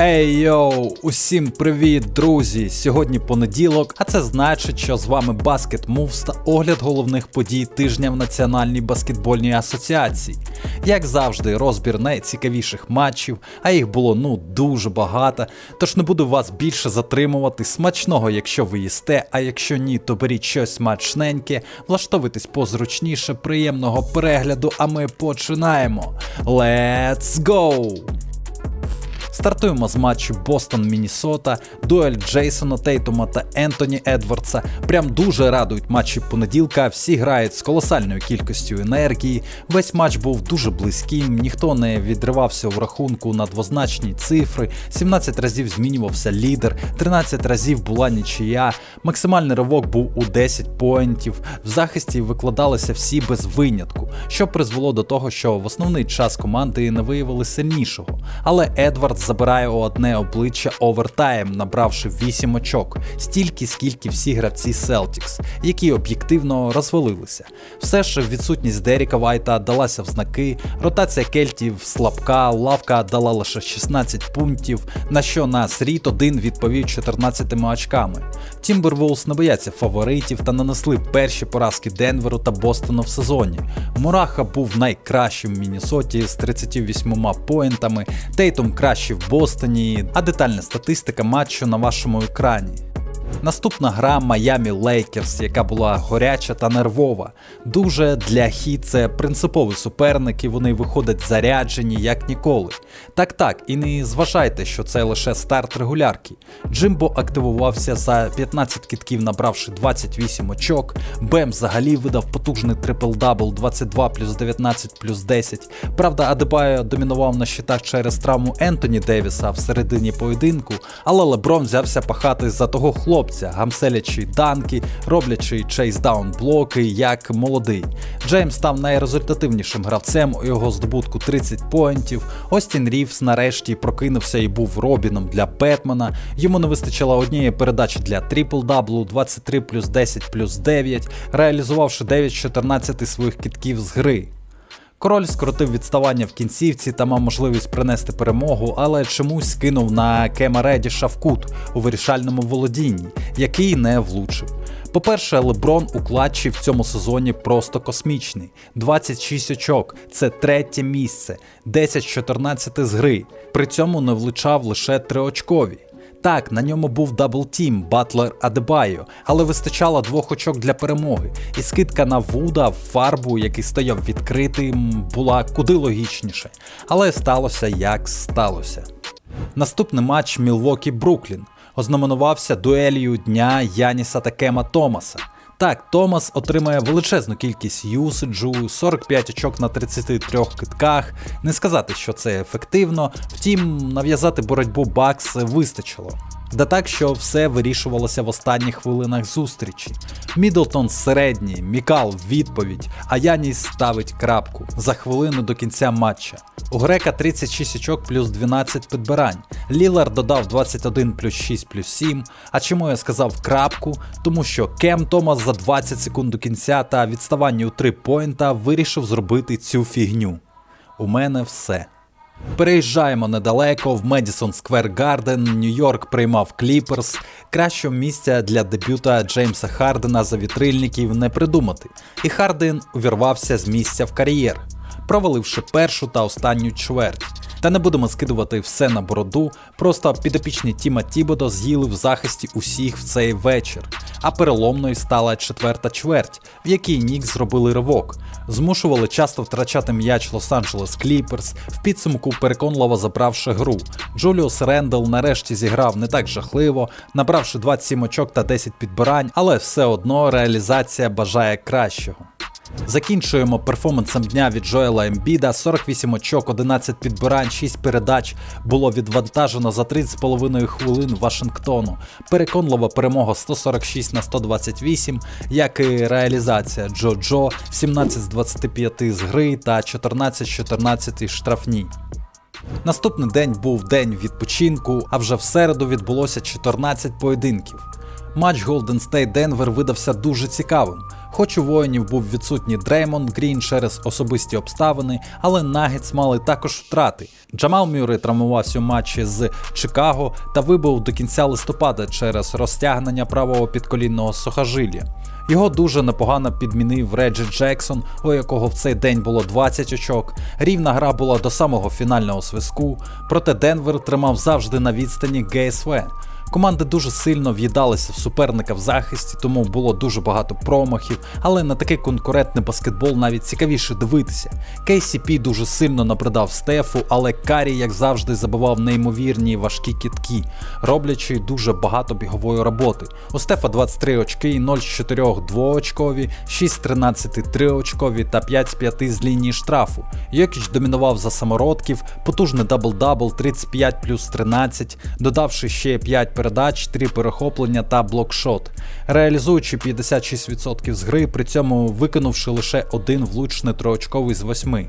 Ей йоу, усім привіт, друзі! Сьогодні понеділок, а це значить, що з вами Basket Moves та огляд головних подій тижня в Національній баскетбольній асоціації. Як завжди, розбір найцікавіших матчів, а їх було ну дуже багато. Тож не буду вас більше затримувати. Смачного, якщо ви їсте, а якщо ні, то беріть щось смачненьке, влаштовуйтесь позручніше, приємного перегляду, а ми починаємо. Let's go! Стартуємо з матчу Бостон Міннесота, дуель Джейсона Тейтума та Ентоні Едвардса. Прям дуже радують матчі понеділка. Всі грають з колосальною кількістю енергії. Весь матч був дуже близьким, ніхто не відривався в рахунку на двозначні цифри. 17 разів змінювався лідер, 13 разів була нічия. Максимальний ривок був у 10 поінтів. В захисті викладалися всі без винятку, що призвело до того, що в основний час команди не виявили сильнішого. Але Едвардс забирає у одне обличчя овертайм, набравши 8 очок, стільки, скільки всі гравці Celtics, які об'єктивно розвалилися. Все ж відсутність Деріка Вайта далася в знаки, ротація кельтів слабка, лавка дала лише 16 пунктів, на що нас Ріт один відповів 14 очками. Тімберволс не бояться фаворитів та нанесли перші поразки Денверу та Бостону в сезоні. Мураха був найкращим в Міннесоті з 38 поінтами, Тейтум кращий в Бостоні, а детальна статистика матчу на вашому екрані. Наступна гра Miami Lakers, яка була горяча та нервова. Дуже для хі це принципові суперники, вони виходять заряджені як ніколи. Так так, і не зважайте, що це лише старт регулярки. Джимбо активувався за 15 китків, набравши 28 очок. Бем взагалі видав потужний трипл-дабл 22 плюс 19 плюс 10. Правда, Адебайо домінував на щитах через травму Ентоні Девіса в середині поєдинку, але Леброн взявся пахати за того хлопця, гамселячи данки, роблячи чейсдаун блоки як молодий. Джеймс став найрезультативнішим гравцем у його здобутку 30 поінтів. Остін Рівс нарешті прокинувся і був Робіном для Бетмена. Йому не вистачило однієї передачі для трипл-даблу 23 плюс 10 плюс 9, реалізувавши 9 з 14 своїх кітків з гри. Король скоротив відставання в кінцівці та мав можливість принести перемогу, але чомусь кинув на Кема Редіша в кут у вирішальному володінні, який не влучив. По-перше, Леброн у клатчі в цьому сезоні просто космічний. 26 очок, це третє місце, 10 з 14 з гри. При цьому не влучав лише триочкові. Так, на ньому був даблтім Батлер Адебайо, але вистачало двох очок для перемоги. І скидка на Вуда фарбу, який стояв відкритим, була куди логічніше. Але сталося як сталося. Наступний матч Мілвокі Бруклін ознаменувався дуелію дня Яніса та Кема Томаса. Так, Томас отримає величезну кількість юсиджу, 45 очок на 33 китках. Не сказати, що це ефективно, втім, нав'язати боротьбу Бакс вистачило. Да так, що все вирішувалося в останніх хвилинах зустрічі. Мідлтон середній, Мікал відповідь, а Яніс ставить крапку за хвилину до кінця матча. У Грека 36 очок плюс 12 підбирань. Лілар додав 21 плюс 6 плюс 7. А чому я сказав крапку? Тому що Кем Томас за 20 секунд до кінця та відставання у 3 поінта вирішив зробити цю фігню. У мене все. Переїжджаємо недалеко в Медісон Сквер Гарден. Нью-Йорк приймав Кліперс. Кращого місця для дебюта Джеймса Хардена за вітрильників не придумати. І Харден увірвався з місця в кар'єр, проваливши першу та останню чверть. Та не будемо скидувати все на бороду, просто підопічні Тіма Тібодо з'їли в захисті усіх в цей вечір. А переломною стала четверта чверть, в якій Нікс зробили ривок. Змушували часто втрачати м'яч Лос-Анджелес Кліперс, в підсумку переконливо забравши гру. Джуліус Рендл нарешті зіграв не так жахливо, набравши 27 очок та 10 підбирань, але все одно реалізація бажає кращого. Закінчуємо перформансом дня від Джоела Ембіда. 48 очок, 11 підбирань, 6 передач було відвантажено за 30,5 хвилин Вашингтону. Переконлива перемога 146 на 128, як і реалізація Джо Джо, 17 з 25 з гри та 14 з 14 штрафні. Наступний день був день відпочинку, а вже в середу відбулося 14 поєдинків. Матч Golden State Denver видався дуже цікавим. Хоч у воїнів був відсутній Дреймонд Грін через особисті обставини, але Нагетс мали також втрати. Джамал Мюррей травмувався у матчі з Чикаго та вибув до кінця листопада через розтягнення правого підколінного сухожилля. Його дуже непогано підмінив Реджі Джексон, у якого в цей день було 20 очок. Рівна гра була до самого фінального свиску, проте Денвер тримав завжди на відстані ГСВ. Команди дуже сильно в'їдалися в суперника в захисті, тому було дуже багато промахів, але на такий конкурентний баскетбол навіть цікавіше дивитися. KCP дуже сильно набридав Стефу, але Карі, як завжди, забивав неймовірні важкі кітки, роблячи дуже багато бігової роботи. У Стефа 23 очки, 0 з 4 двоочкові, 6 з 13 триочкові та 5 з 5 з лінії штрафу. Йокіч домінував за самородків, потужний дабл-дабл 35 плюс 13, додавши ще 5 передач, 3 перехоплення та блокшот, реалізуючи 56% з гри, при цьому викинувши лише один влучний троочковий з 8.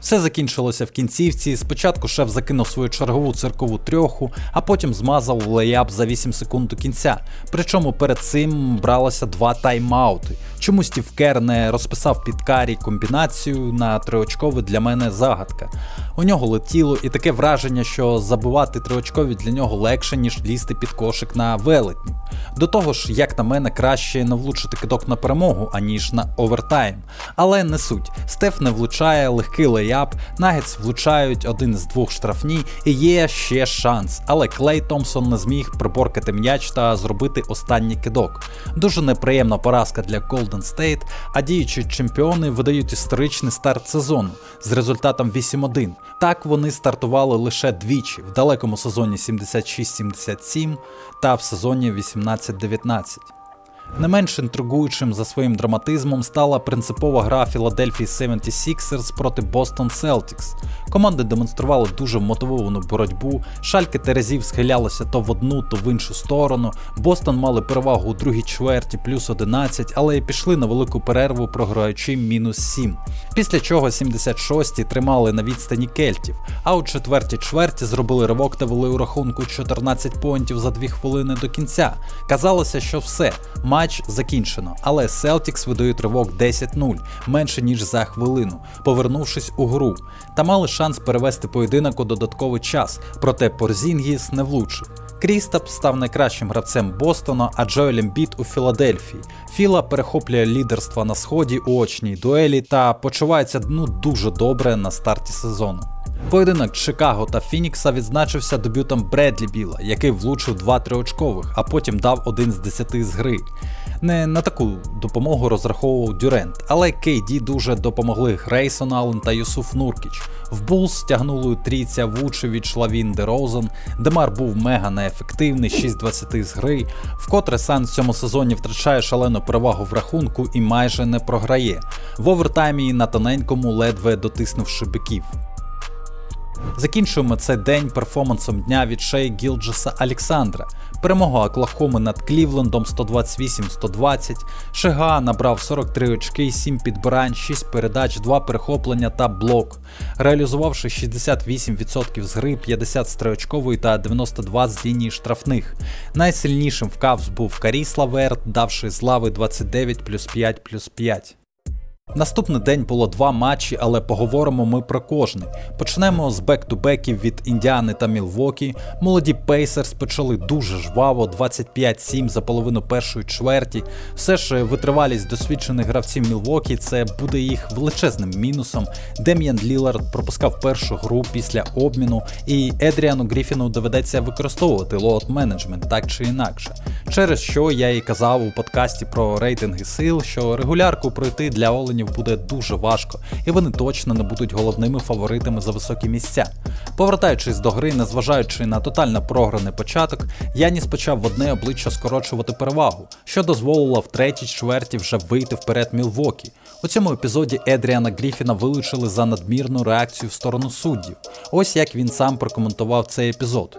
Все закінчилося в кінцівці. Спочатку шеф закинув свою чергову циркову трьоху, а потім змазав леяп за 8 секунд до кінця. Причому перед цим бралося два тайм-аути. Чому Стів Кер не розписав під карі комбінацію на триочковий для мене загадка. У нього летіло і таке враження, що забивати триочкові для нього легше, ніж лізти під кошик на велетню. До того ж, як на мене, краще не влучити кидок на перемогу, аніж на овертайм. Але не суть. Стеф не влучає, легкий лейап, нагетс влучають один з двох штрафні, і є ще шанс. Але Клей Томпсон не зміг приборкати м'яч та зробити останній кидок. Дуже неприємна поразка для Golden State, а діючі чемпіони видають історичний старт сезону з результатом 8-1. Так вони стартували лише двічі в далекому сезоні 76-77 та в сезоні 18-19. Не менш інтригуючим за своїм драматизмом стала принципова гра Philadelphia 76ers проти Boston Celtics. Команди демонстрували дуже мотивовану боротьбу, шальки терезів схилялися то в одну, то в іншу сторону. Бостон мали перевагу у другій чверті плюс 11, але і пішли на велику перерву, програючи мінус 7. Після чого 76-ті тримали на відстані кельтів, а у четвертій чверті зробили ривок та вели у рахунку 14 поінтів за 2 хвилини до кінця. Казалося, що все. Матч закінчено, але Celtics видають ривок 10-0, менше ніж за хвилину, повернувшись у гру, та мали шанс перевести поєдинок у додатковий час, проте Порзінгіс не влучив. Крістап став найкращим гравцем Бостона, а Джоель Ембіт у Філадельфії. Філа перехоплює лідерство на сході у очній дуелі та почувається ну дуже добре на старті сезону. Поєдинок Чикаго та Фінікса відзначився дебютом Бредлі Біла, який влучив два триочкових, а потім дав один з 10 з гри. Не на таку допомогу розраховував Дюрент, але Кейді дуже допомогли Грейсон Аллен та Юсуф Нуркіч. В Булс стягнули трійця Вучевіч, Лавін Дерозен. Демар був мега неефективний, 6-20 з гри. Вкотре Сан в цьому сезоні втрачає шалену перевагу в рахунку і майже не програє. В овертаймі на тоненькому ледве дотиснувши биків. Закінчуємо цей день перформансом дня від Шей Гілджеса Александра. Перемога Оклахоми над Клівлендом 128-120. Шега набрав 43 очки, 7 підбирань, 6 передач, 2 перехоплення та блок, реалізувавши 68% з гри, 50 з триочкової та 92 з лінії штрафних. Найсильнішим в Кавс був Каріс Лаверт, давши з лави 29 плюс 5 плюс 5. Наступний день було два матчі, але поговоримо ми про кожний. Почнемо з бек-ту-беків від Індіани та Мілвокі. Молоді Пейсерс почали дуже жваво, 25-7 за половину першої чверті. Все ж витривалість досвідчених гравців Мілвокі це буде їх величезним мінусом. Дем'ян Лілард пропускав першу гру після обміну, і Едріану Гріфіну доведеться використовувати лоад менеджмент так чи інакше. Через що я і казав у подкасті про рейтинги сил, що регулярку пройти для Оленів буде дуже важко, і вони точно не будуть головними фаворитами за високі місця. Повертаючись до гри, незважаючи на тотально програний початок, Яніс почав в одне обличчя скорочувати перевагу, що дозволило в третій чверті вже вийти вперед Мілвокі. У цьому епізоді Едріана Гріфіна вилучили за надмірну реакцію в сторону суддів. Ось як він сам прокоментував цей епізод.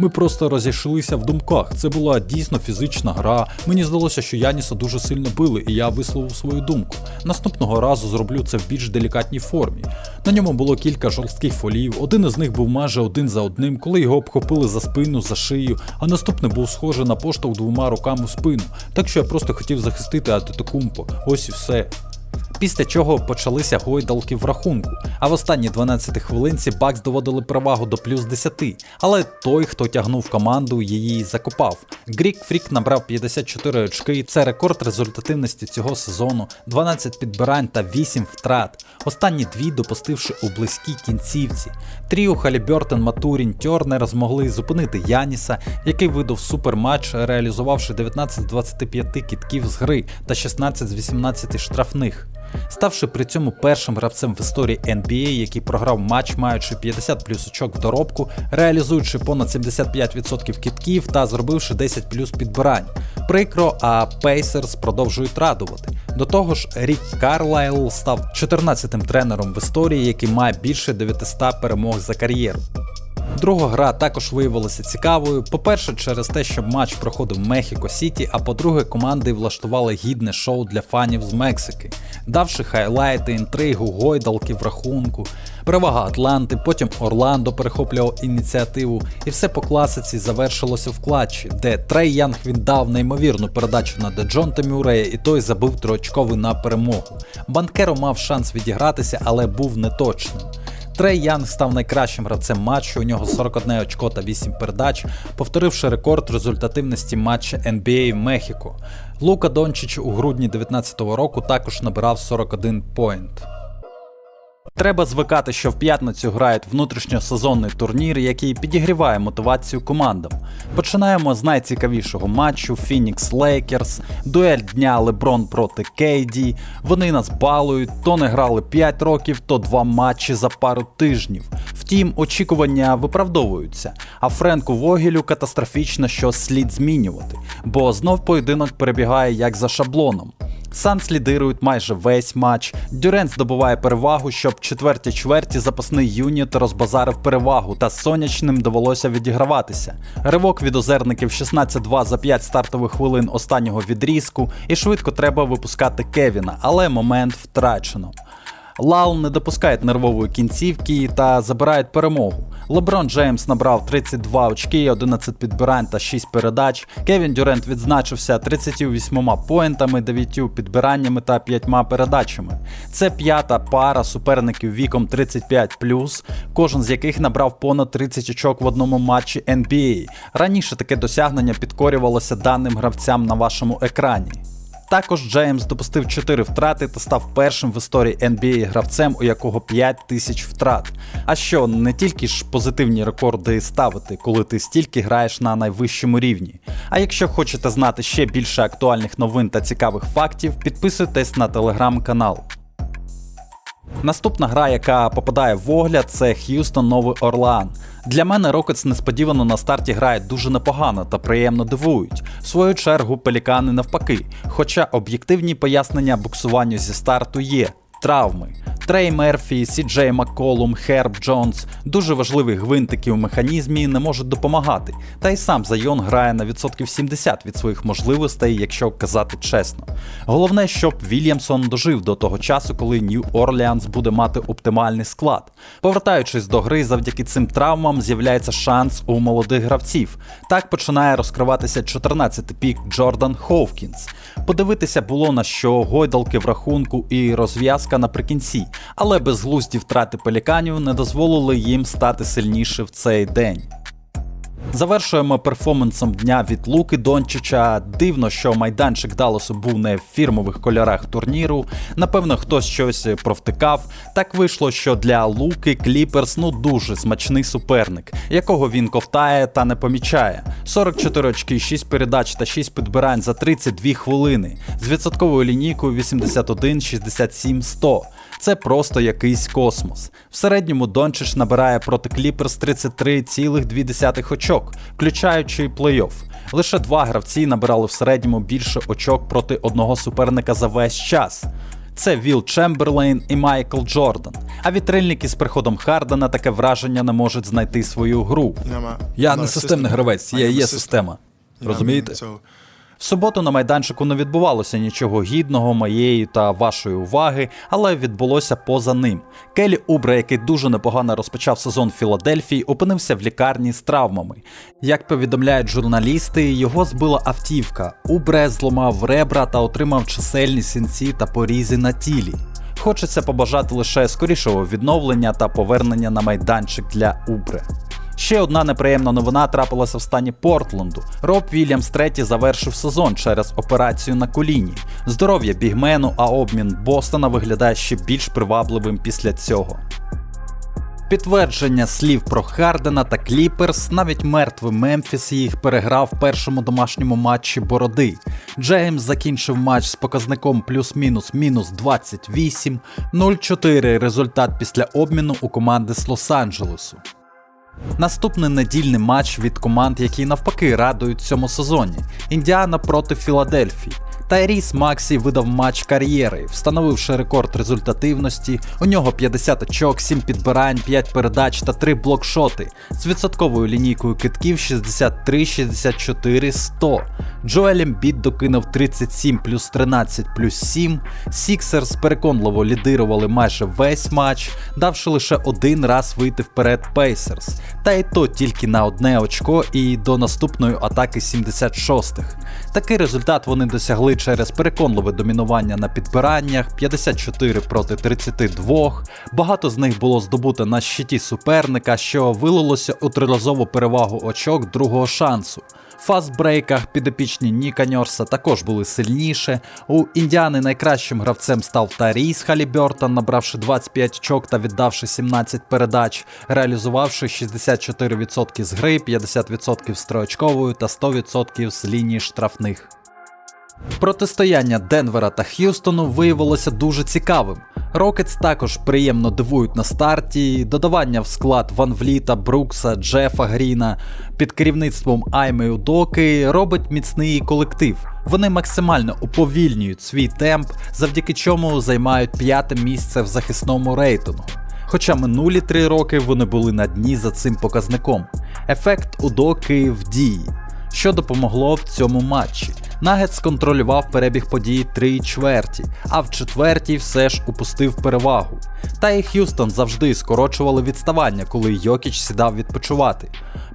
Ми просто розійшлися в думках. Це була дійсно фізична гра. Мені здалося, що Яніса дуже сильно били, і я висловив свою думку. Наступного разу зроблю це в більш делікатній формі. На ньому було кілька жорстких фолів. Один із них був майже один за одним, коли його обхопили за спину, за шию, а наступний був схожий на поштовх двома руками в спину. Так що я просто хотів захистити Атетокумпо. Ось і все. Після чого почалися гойдалки в рахунку, а в останній 12 хвилинці Бакс доводили перевагу до плюс 10, але той, хто тягнув команду, її закопав. Грік Фрік набрав 54 очки, це рекорд результативності цього сезону, 12 підбирань та 8 втрат. Останні дві допустивши у близькій кінцівці. Тріо Халібертон, Матурін, Тьорнер змогли зупинити Яніса, який видав суперматч, реалізувавши 19 з 25 кітків з гри та 16 з 18 штрафних. Ставши при цьому першим гравцем в історії NBA, який програв матч, маючи 50 плюс очок в доробку, реалізуючи понад 75% кітків та зробивши 10 плюс підбирань. Прикро, а Пейсерс продовжують радувати. До того ж, Рік Карлайл став 14-тим тренером в історії, який має більше 900 перемог за кар'єру. Друга гра також виявилася цікавою. По-перше, через те, що матч проходив Мехіко Сіті, а по-друге, команди влаштували гідне шоу для фанів з Мексики, давши хайлайти, інтригу, гойдалки в рахунку, перевага Атланти, потім Орландо перехоплював ініціативу, і все по класиці завершилося в клатчі, де Трей Янг віддав неймовірну передачу на Деджонта Мюрея, і той забив троочковий на перемогу. Банкеро мав шанс відігратися, але був неточним. Трей Янг став найкращим гравцем матчу, у нього 41 очко та 8 передач, повторивши рекорд результативності матча NBA в Мехіко. Лука Дончич у грудні 2019 року також набирав 41 поінт. Треба звикати, що в п'ятницю грають внутрішньосезонний турнір, який підігріває мотивацію командам. Починаємо з найцікавішого матчу Phoenix Lakers, дуель дня Леброн проти Кейді. Вони нас балують, то не грали 5 років, то два матчі за пару тижнів. Втім, очікування виправдовуються, а Френку Вогілю катастрофічно щось слід змінювати, бо знов поєдинок перебігає як за шаблоном. Санс лідирують майже весь матч. Дюрен здобуває перевагу, щоб в четвертій чверті запасний юніт розбазарив перевагу, та сонячним довелося відіграватися. Ривок від озерників 16-2 за 5 стартових хвилин останнього відрізку, і швидко треба випускати Кевіна, але момент втрачено. Лал не допускають нервової кінцівки та забирають перемогу. Леброн Джеймс набрав 32 очки, 11 підбирань та 6 передач. Кевін Дюрент відзначився 38 поінтами, 9 підбираннями та 5 передачами. Це п'ята пара суперників віком 35+, кожен з яких набрав понад 30 очок в одному матчі NBA. Раніше таке досягнення підкорювалося даним гравцям на вашому екрані. Також Джеймс допустив 4 втрати та став першим в історії NBA гравцем, у якого 5 тисяч втрат. А що, не тільки ж позитивні рекорди ставити, коли ти стільки граєш на найвищому рівні. А якщо хочете знати ще більше актуальних новин та цікавих фактів, підписуйтесь на телеграм-канал. Наступна гра, яка попадає в огляд, це Х'юстон Новий Орлеан. Для мене Рокетс несподівано на старті грають дуже непогано та приємно дивують. В свою чергу пелікани навпаки. Хоча об'єктивні пояснення буксуванню зі старту є. Травми. Трей Мерфі, Сі Джей Макколум, Херб Джонс дуже важливі гвинтики в механізмі не можуть допомагати. Та й сам Зайон грає на відсотків 70 від своїх можливостей, якщо казати чесно. Головне, щоб Вільямсон дожив до того часу, коли Нью Орлеанс буде мати оптимальний склад. Повертаючись до гри, завдяки цим травмам з'являється шанс у молодих гравців. Так починає розкриватися 14-й пік Джордан Ховкінс. Подивитися було на що гойдалки в рахунку і розв'язка наприкінці, але безглузді втрати пеліканів не дозволили їм стати сильніше в цей день. Завершуємо перформансом дня від Луки Дончича. Дивно, що майданчик Далосу був не в фірмових кольорах турніру. Напевно, хтось щось провтикав. Так вийшло, що для Луки Кліперс ну дуже смачний суперник, якого він ковтає та не помічає. 44 очки, 6 передач та 6 підбирань за 32 хвилини з відсотковою лінійкою 81, 67, 100. Це просто якийсь космос. В середньому Дончич набирає проти Кліперс 33,2 очок, включаючи плей-офф. Лише два гравці набирали в середньому більше очок проти одного суперника за весь час. Це Віл Чемберлейн і Майкл Джордан. А вітрильники з приходом Хардена таке враження не можуть знайти свою гру. Я не системний гравець, я є система. Розумієте? В суботу на майданчику не відбувалося нічого гідного моєї та вашої уваги, але відбулося поза ним. Келі Убре, який дуже непогано розпочав сезон в Філадельфії, опинився в лікарні з травмами. Як повідомляють журналісти, його збила автівка. Убре зламав ребра та отримав чисельні синці та порізи на тілі. Хочеться побажати лише скорішого відновлення та повернення на майданчик для Убре. Ще одна неприємна новина трапилася в стані Портленду. Роб Вільямс третій завершив сезон через операцію на коліні. Здоров'я бігмену, а обмін Бостона виглядає ще більш привабливим після цього. Підтвердження слів про Хардена та Кліперс, навіть мертвий Мемфіс їх переграв в першому домашньому матчі бороди. Джеймс закінчив матч з показником плюс-мінус мінус 28, 0-4 результат після обміну у команди з Лос-Анджелесу. Наступний недільний матч від команд, які навпаки радують цьому сезоні. Індіана проти Філадельфії. Тайріс Максі видав матч кар'єри, встановивши рекорд результативності. У нього 50 очок, 7 підбирань, 5 передач та 3 блокшоти з відсотковою лінійкою китків 63, 64, 100. Джоель Ембіт докинув 37 плюс 13 плюс 7. Сіксерс переконливо лідирували майже весь матч, давши лише один раз вийти вперед Пейсерс. Та й то тільки на одне очко і до наступної атаки 76-х. Такий результат вони досягли через переконливе домінування на підбираннях 54 проти 32. Багато з них було здобуто на щиті суперника, що вилилося у триразову перевагу очок другого шансу. В фастбрейках підопічні Ніка Ньорса також були сильніше. У Індіани найкращим гравцем став Таріс Халібертон, набравши 25 очок та віддавши 17 передач, реалізувавши 64% з гри, 50% з триочковою та 100% з лінії штрафних. Протистояння Денвера та Х'юстону виявилося дуже цікавим. Рокетс також приємно дивують на старті. Додавання в склад Ван Вліта, Брукса, Джефа Гріна під керівництвом Айми Удоки робить міцний колектив. Вони максимально уповільнюють свій темп, завдяки чому займають п'яте місце в захисному рейтингу. Хоча минулі три роки вони були на дні за цим показником. Ефект Удоки в дії, що допомогло в цьому матчі. Нагетс контролював перебіг подій 3 чверті, а в четвертій все ж упустив перевагу. Та і Х'юстон завжди скорочували відставання, коли Йокіч сідав відпочивати.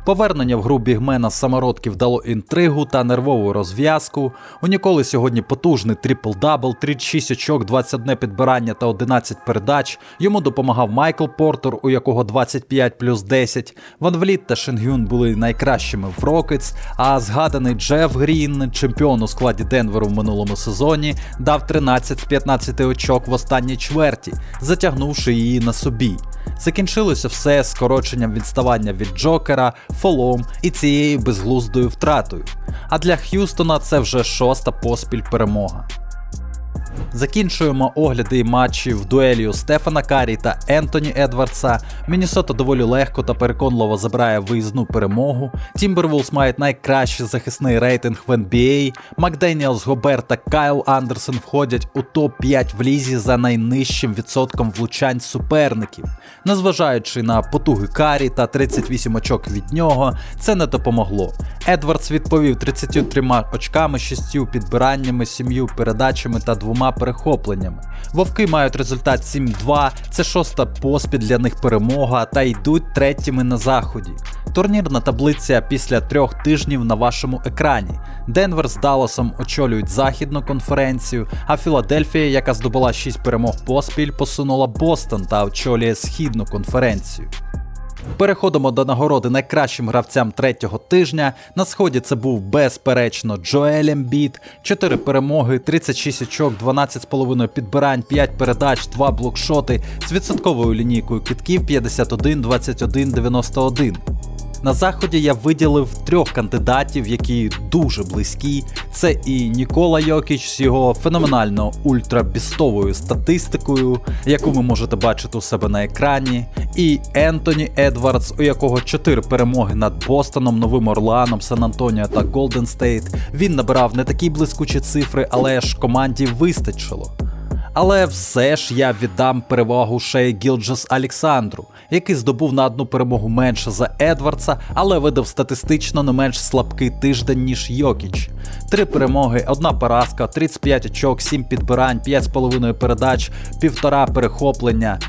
Повернення в гру бігмена з самородків дало інтригу та нервову розв'язку. У Ніколи сьогодні потужний трипл-дабл, 36 очок, 21 підбирання та 11 передач. Йому допомагав Майкл Портер, у якого 25 плюс 10. Ван Вліт та Шенгюн були найкращими в Рокетс, а згаданий Джеф Грін, чемпіон у складі Денверу в минулому сезоні, дав 13 з 15 очок в останній чверті, затягнувши її на собі. Закінчилося все скороченням відставання від Джокера, фолом і цією безглуздою втратою. А для Х'юстона це вже шоста поспіль перемога. Закінчуємо огляди матчів дуелью Стефана Карі та Ентоні Едвардса. Міннесота доволі легко та переконливо забирає виїзну перемогу. Тімбервулс мають найкращий захисний рейтинг в NBA. Макденіелс, Гобер та Кайл Андерсон входять у топ-5 в лізі за найнижчим відсотком влучань суперників. Незважаючи на потуги Карі та 38 очок від нього, це не допомогло. Едвардс відповів 33 очками, 6 підбираннями, 7 передачами та двома перехопленнями. Вовки мають результат 7-2, це шоста поспіль для них перемога та йдуть третіми на заході. Турнірна таблиця після трьох тижнів на вашому екрані. Денвер з Далласом очолюють західну конференцію, а Філадельфія, яка здобула 6 перемог поспіль, посунула Бостон та очолює східну конференцію. Переходимо до нагороди найкращим гравцям третього тижня. На сході це був безперечно Джоель Ембіт, 4 перемоги, 36 очок, 12,5 підбирань, 5 передач, 2 блокшоти з відсотковою лінійкою кітків 51, 21, 91. На заході я виділив трьох кандидатів, які дуже близькі. Це і Нікола Йокіч з його феноменально ультрабістовою статистикою, яку ви можете бачити у себе на екрані, і Ентоні Едвардс, у якого 4 перемоги над Бостоном, Новим Орланом, Сан Антоніо та Голден Стейт. Він набирав не такі блискучі цифри, але ж команді вистачило. Але все ж я віддам перевагу Шеї Гілджес Александру, який здобув на одну перемогу менше за Едвардса, але видав статистично не менш слабкий тиждень, ніж Йокіч. Три перемоги, одна поразка, 35 очок, 7 підбирань, 5,5 передач, півтора перехоплення.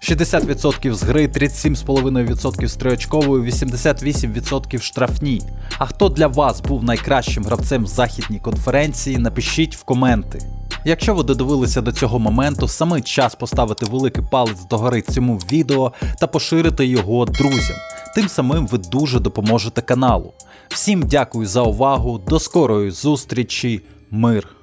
60% з гри, 37,5% з триочковою, 88% штрафні. А хто для вас був найкращим гравцем в західній конференції, напишіть в коменти. Якщо ви додивилися до цього моменту, саме час поставити великий палець догори цьому відео та поширити його друзям. Тим самим ви дуже допоможете каналу. Всім дякую за увагу, до скорої зустрічі, мир!